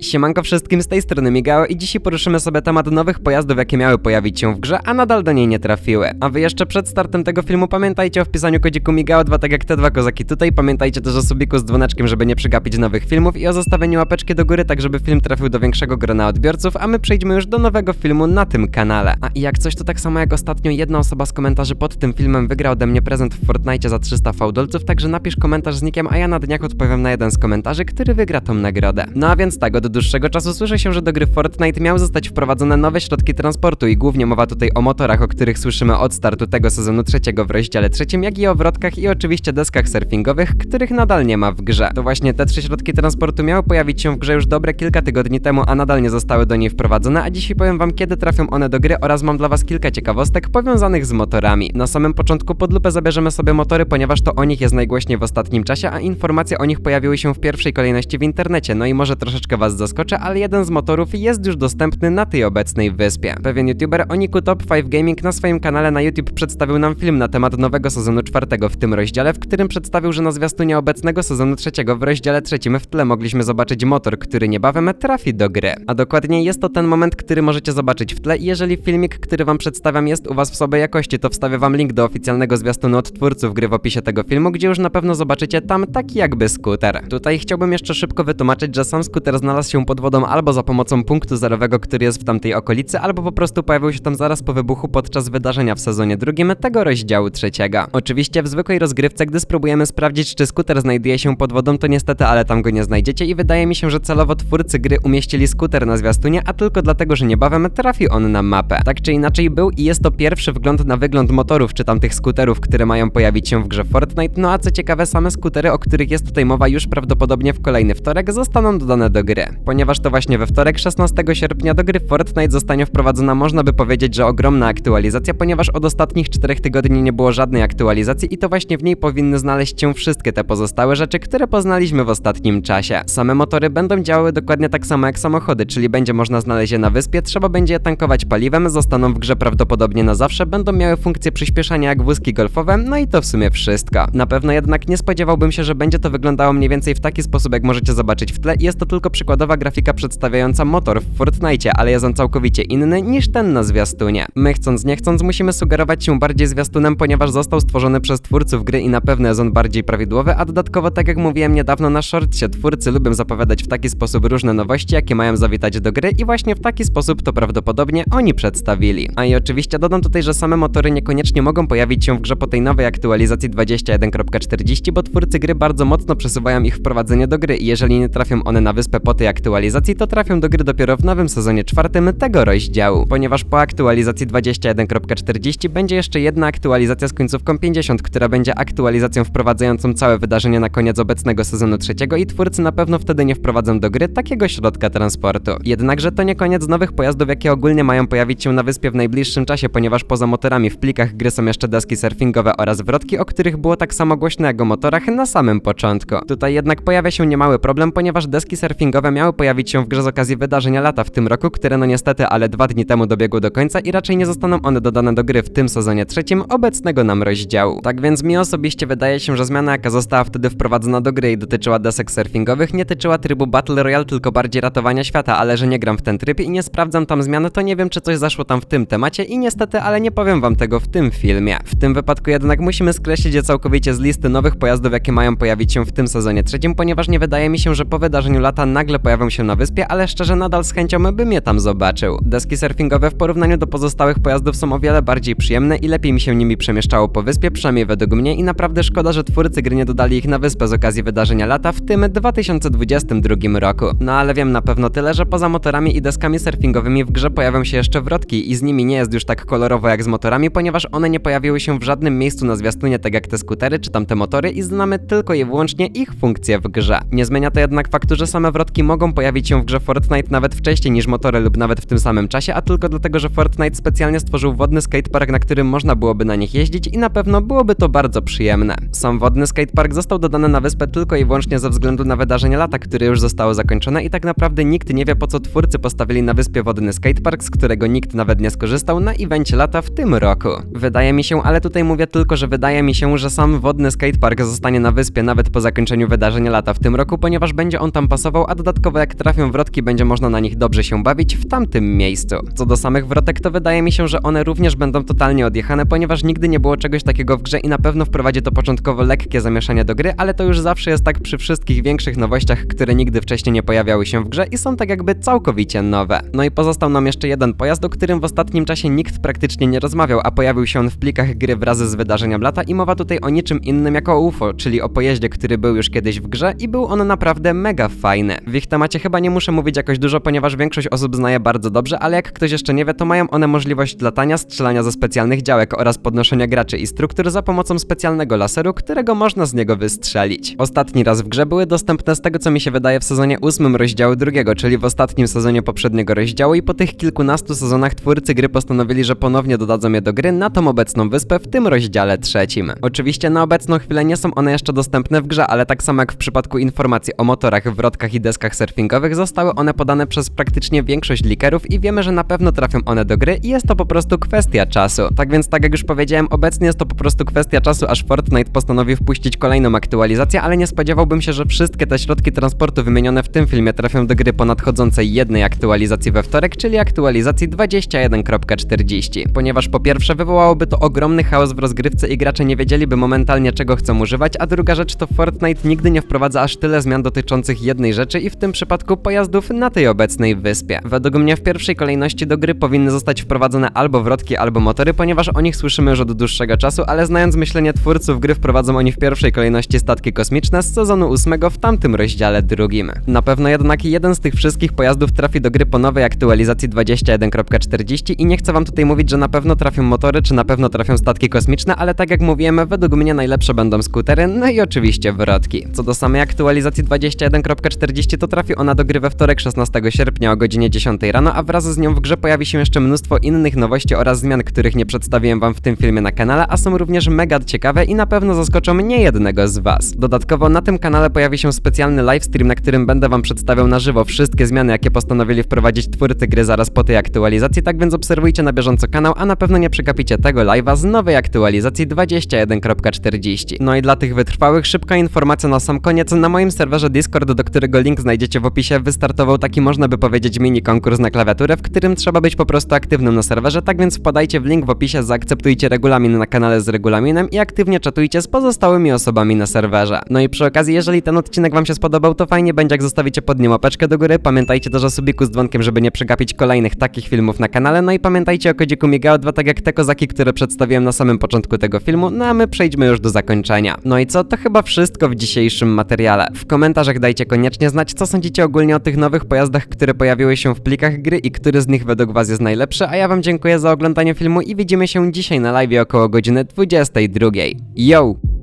Siemanko wszystkim z tej strony Migao i dzisiaj poruszymy sobie temat nowych pojazdów, jakie miały pojawić się w grze, a nadal do niej nie trafiły. A wy jeszcze przed startem tego filmu pamiętajcie o wpisaniu kodziku Migao 2 tak jak te dwa kozaki tutaj. Pamiętajcie też o subiku z dzwoneczkiem, żeby nie przegapić nowych filmów i o zostawieniu łapeczki do góry, tak żeby film trafił do większego grona odbiorców, a my przejdźmy już do nowego filmu na tym kanale. A i jak coś to tak samo jak ostatnio jedna osoba z komentarzy pod tym filmem wygra ode mnie prezent w Fortnite za 300 fałdolców, także napisz komentarz z nikiem, a ja na dniach odpowiem na jeden z komentarzy, który wygra tą nagrodę. No a więc tak, od dłuższego czasu słyszę się, że do gry Fortnite miały zostać wprowadzone nowe środki transportu i głównie mowa tutaj o motorach, o których słyszymy od startu tego sezonu trzeciego w rozdziale trzecim, jak i o wrotkach i oczywiście deskach surfingowych, których nadal nie ma w grze. To właśnie te trzy środki transportu miały pojawić się w grze już dobre kilka tygodni temu, a nadal nie zostały do niej wprowadzone, a dzisiaj powiem wam kiedy trafią one do gry oraz mam dla was kilka ciekawostek powiązanych z motorami. Na samym początku pod lupę zabierzemy sobie motory, ponieważ to o nich jest najgłośniej w ostatnim czasie, a informacje o nich pojawiły się w pierwszej kolejności w internecie, no i może troszeczkę was zaskoczę, ale jeden z motorów jest już dostępny na tej obecnej wyspie. Pewien youtuber Oniku Top 5 Gaming na swoim kanale na YouTube przedstawił nam film na temat nowego sezonu czwartego w tym rozdziale, w którym przedstawił, że na zwiastunie obecnego sezonu trzeciego w rozdziale trzecim w tle mogliśmy zobaczyć motor, który niebawem trafi do gry. A dokładnie jest to ten moment, który możecie zobaczyć w tle i jeżeli filmik, który wam przedstawiam jest u was w sobie jakości, to wstawię wam link do oficjalnego zwiastunu od twórców gry w opisie tego filmu, gdzie już na pewno zobaczycie tam taki jakby skuter. Tutaj chciałbym jeszcze szybko wytłumaczyć, że sam skuter znalazł się pod wodą albo za pomocą punktu zerowego, który jest w tamtej okolicy, albo po prostu pojawił się tam zaraz po wybuchu podczas wydarzenia w sezonie drugim tego rozdziału trzeciego. Oczywiście w zwykłej rozgrywce, gdy spróbujemy sprawdzić, czy skuter znajduje się pod wodą, to niestety, ale tam go nie znajdziecie i wydaje mi się, że celowo twórcy gry umieścili skuter na zwiastunie, a tylko dlatego, że niebawem trafi on na mapę. Tak czy inaczej był i jest to pierwszy wgląd na wygląd motorów, czy tam tych skuterów, które mają pojawić się w grze Fortnite, no a co ciekawe, same skutery, o których jest tutaj mowa już prawdopodobnie w kolejny wtorek, zostaną dodane do gry. Ponieważ to właśnie we wtorek 16 sierpnia do gry Fortnite zostanie wprowadzona, można by powiedzieć, że ogromna aktualizacja, ponieważ od ostatnich 4 tygodni nie było żadnej aktualizacji i to właśnie w niej powinny znaleźć się wszystkie te pozostałe rzeczy, które poznaliśmy w ostatnim czasie. Same motory będą działały dokładnie tak samo jak samochody, czyli będzie można znaleźć je na wyspie, trzeba będzie je tankować paliwem, zostaną w grze prawdopodobnie na zawsze, będą miały funkcję przyspieszania jak wózki golfowe, no i to w sumie wszystko. Na pewno jednak nie spodziewałbym się, że będzie to wyglądało mniej więcej w taki sposób, jak możecie zobaczyć w tle i jest to tylko przykładowa grafika przedstawiająca motor w Fortnite, ale jest on całkowicie inny niż ten na zwiastunie. My chcąc nie chcąc musimy sugerować się bardziej zwiastunem, ponieważ został stworzony przez twórców gry i na pewno jest on bardziej prawidłowy, a dodatkowo tak jak mówiłem niedawno na shortcie, twórcy lubią zapowiadać w taki sposób różne nowości, jakie mają zawitać do gry i właśnie w taki sposób to prawdopodobnie oni przedstawili. A i oczywiście dodam tutaj, że same motory niekoniecznie mogą pojawić się w grze po tej nowej aktualizacji 21.40, bo twórcy gry bardzo mocno przesuwają ich wprowadzenie do gry i jeżeli nie trafią one na wyspę po tej aktualizacji, to trafią do gry dopiero w nowym sezonie czwartym tego rozdziału, ponieważ po aktualizacji 21.40 będzie jeszcze jedna aktualizacja z końcówką 50, która będzie aktualizacją wprowadzającą całe wydarzenie na koniec obecnego sezonu trzeciego i twórcy na pewno wtedy nie wprowadzą do gry takiego środka transportu. Jednakże to nie koniec nowych pojazdów, jakie ogólnie mają pojawić się na wyspie w najbliższym czasie, ponieważ poza motorami w plikach gry są jeszcze deski surfingowe oraz wrotki, o których było tak samo głośno jak o motorach na samym początku. Tutaj jednak pojawia się niemały problem, ponieważ deski surfingowe miały pojawić się w grze z okazji wydarzenia lata w tym roku, które no niestety, ale dwa dni temu dobiegły do końca i raczej nie zostaną one dodane do gry w tym sezonie trzecim obecnego nam rozdziału. Tak więc mi osobiście wydaje się, że zmiana jaka została wtedy wprowadzona do gry i dotyczyła desek surfingowych nie tyczyła trybu Battle Royale, tylko bardziej ratowania świata, ale że nie gram w ten tryb i nie sprawdzam tam zmiany, to nie wiem czy coś zaszło tam w tym temacie i niestety, ale nie powiem wam tego w tym filmie. W tym wypadku jednak musimy skreślić je całkowicie z listy nowych pojazdów, jakie mają pojawić się w tym sezonie trzecim, ponieważ nie wydaje mi się, że po wydarzeniu lata nagle pojawią się na wyspie, ale szczerze nadal z chęcią bym je tam zobaczył. Deski surfingowe w porównaniu do pozostałych pojazdów są o wiele bardziej przyjemne i lepiej mi się nimi przemieszczało po wyspie, przynajmniej według mnie i naprawdę szkoda, że twórcy gry nie dodali ich na wyspę z okazji wydarzenia lata w tym 2022 roku. No ale wiem na pewno tyle, że poza motorami i deskami surfingowymi w grze pojawią się jeszcze wrotki i z nimi nie jest już tak kolorowo jak z motorami, ponieważ one nie pojawiły się w żadnym miejscu na zwiastunie tak jak te skutery czy tamte motory i znamy tylko i wyłącznie ich funkcje w grze. Nie zmienia to jednak faktu, że same wrotki mogą pojawić się w grze Fortnite nawet wcześniej niż motory lub nawet w tym samym czasie, a tylko dlatego, że Fortnite specjalnie stworzył wodny skatepark, na którym można byłoby na nich jeździć i na pewno byłoby to bardzo przyjemne. Sam wodny skatepark został dodany na wyspę tylko i wyłącznie ze względu na wydarzenie lata, które już zostało zakończone i tak naprawdę nikt nie wie po co twórcy postawili na wyspie wodny skatepark, z którego nikt nawet nie skorzystał na evencie lata w tym roku. Wydaje mi się, ale tutaj mówię tylko, że wydaje mi się, że sam wodny skatepark zostanie na wyspie nawet po zakończeniu wydarzenia lata w tym roku, ponieważ będzie on tam pasował, a dodatkowo jak trafią wrotki, będzie można na nich dobrze się bawić w tamtym miejscu. Co do samych wrotek, to wydaje mi się, że one również będą totalnie odjechane, ponieważ nigdy nie było czegoś takiego w grze i na pewno wprowadzi to początkowo lekkie zamieszanie do gry, ale to już zawsze jest tak przy wszystkich większych nowościach, które nigdy wcześniej nie pojawiały się w grze i są tak jakby całkowicie nowe. No i pozostał nam jeszcze jeden pojazd, o którym w ostatnim czasie nikt praktycznie nie rozmawiał, a pojawił się on w plikach gry wraz z wydarzeniem lata i mowa tutaj o niczym innym jako o UFO, czyli o pojeździe, który był już kiedyś w grze i był on naprawdę mega fajny. W ich temacie chyba nie muszę mówić jakoś dużo, ponieważ większość osób zna je bardzo dobrze, ale jak ktoś jeszcze nie wie, to mają one możliwość latania, strzelania ze specjalnych działek oraz podnoszenia graczy i struktur za pomocą specjalnego laseru, którego można z niego wystrzelić. Ostatni raz w grze były dostępne z tego co mi się wydaje w sezonie ósmym rozdziału drugiego, czyli w ostatnim sezonie poprzedniego rozdziału i po tych kilkunastu sezonach twórcy gry postanowili, że ponownie dodadzą je do gry na tą obecną wyspę w tym rozdziale trzecim. Oczywiście na obecną chwilę nie są one jeszcze dostępne w grze, ale tak samo jak w przypadku informacji o motorach, wrotkach i deskach surfingowych zostały one podane przez praktycznie większość likerów i wiemy, że na pewno trafią one do gry i jest to po prostu kwestia czasu. Tak więc tak jak już powiedziałem, obecnie jest to po prostu kwestia czasu, aż Fortnite postanowi wpuścić kolejną aktualizację, ale nie spodziewałbym się, że wszystkie te środki transportu wymienione w tym filmie trafią do gry po nadchodzącej jednej aktualizacji we wtorek, czyli aktualizacji 21.40. Ponieważ po pierwsze wywołałoby to ogromny chaos w rozgrywce i gracze nie wiedzieliby momentalnie czego chcą używać, a druga rzecz to Fortnite nigdy nie wprowadza aż tyle zmian dotyczących jednej rzeczy i w tym przypadku pojazdów na tej obecnej wyspie. Według mnie w pierwszej kolejności do gry powinny zostać wprowadzone albo wrotki, albo motory, ponieważ o nich słyszymy już od dłuższego czasu, ale znając myślenie twórców gry wprowadzą oni w pierwszej kolejności statki kosmiczne z sezonu ósmego w tamtym rozdziale drugim. Na pewno jednak jeden z tych wszystkich pojazdów trafi do gry po nowej aktualizacji 21.40 i nie chcę wam tutaj mówić, że na pewno trafią motory, czy na pewno trafią statki kosmiczne, ale tak jak mówiłem, według mnie najlepsze będą skutery, no i oczywiście wrotki. Co do samej aktualizacji 21.40 to trafi ona do gry we wtorek 16 sierpnia o godzinie 10 rano, a wraz z nią w grze pojawi się jeszcze mnóstwo innych nowości oraz zmian, których nie przedstawiłem wam w tym filmie na kanale, a są również mega ciekawe i na pewno zaskoczą nie jednego z was. Dodatkowo na tym kanale pojawi się specjalny livestream, na którym będę wam przedstawiał na żywo wszystkie zmiany, jakie postanowili wprowadzić twórcy gry zaraz po tej aktualizacji, tak więc obserwujcie na bieżąco kanał, a na pewno nie przegapicie tego live'a z nowej aktualizacji 21.40. No i dla tych wytrwałych szybka informacja na sam koniec, na moim serwerze Discord, do którego link znajdziecie w opisie, wystartował taki można by powiedzieć mini konkurs na klawiaturę, w którym trzeba być po prostu aktywnym na serwerze, tak więc wpadajcie w link w opisie, zaakceptujcie regulamin na kanale z regulaminem i aktywnie czatujcie z pozostałymi osobami na serwerze. No i przy okazji, jeżeli ten odcinek wam się spodobał, to fajnie będzie jak zostawicie pod nim łapeczkę do góry, pamiętajcie też o subiku z dzwonkiem, żeby nie przegapić kolejnych takich filmów na kanale, no i pamiętajcie o kodziku Migao2, tak jak te kozaki, które przedstawiłem na samym początku tego filmu, no a my przejdźmy już do zakończenia. No i co, to chyba wszystko w dzisiejszym materiale. W komentarzach dajcie koniecznie znać, co sądzicie ogólnie o tych nowych pojazdach, które pojawiły się w plikach gry i który z nich według was jest najlepszy, a ja wam dziękuję za oglądanie filmu i widzimy się dzisiaj na live około godziny 22. Yo!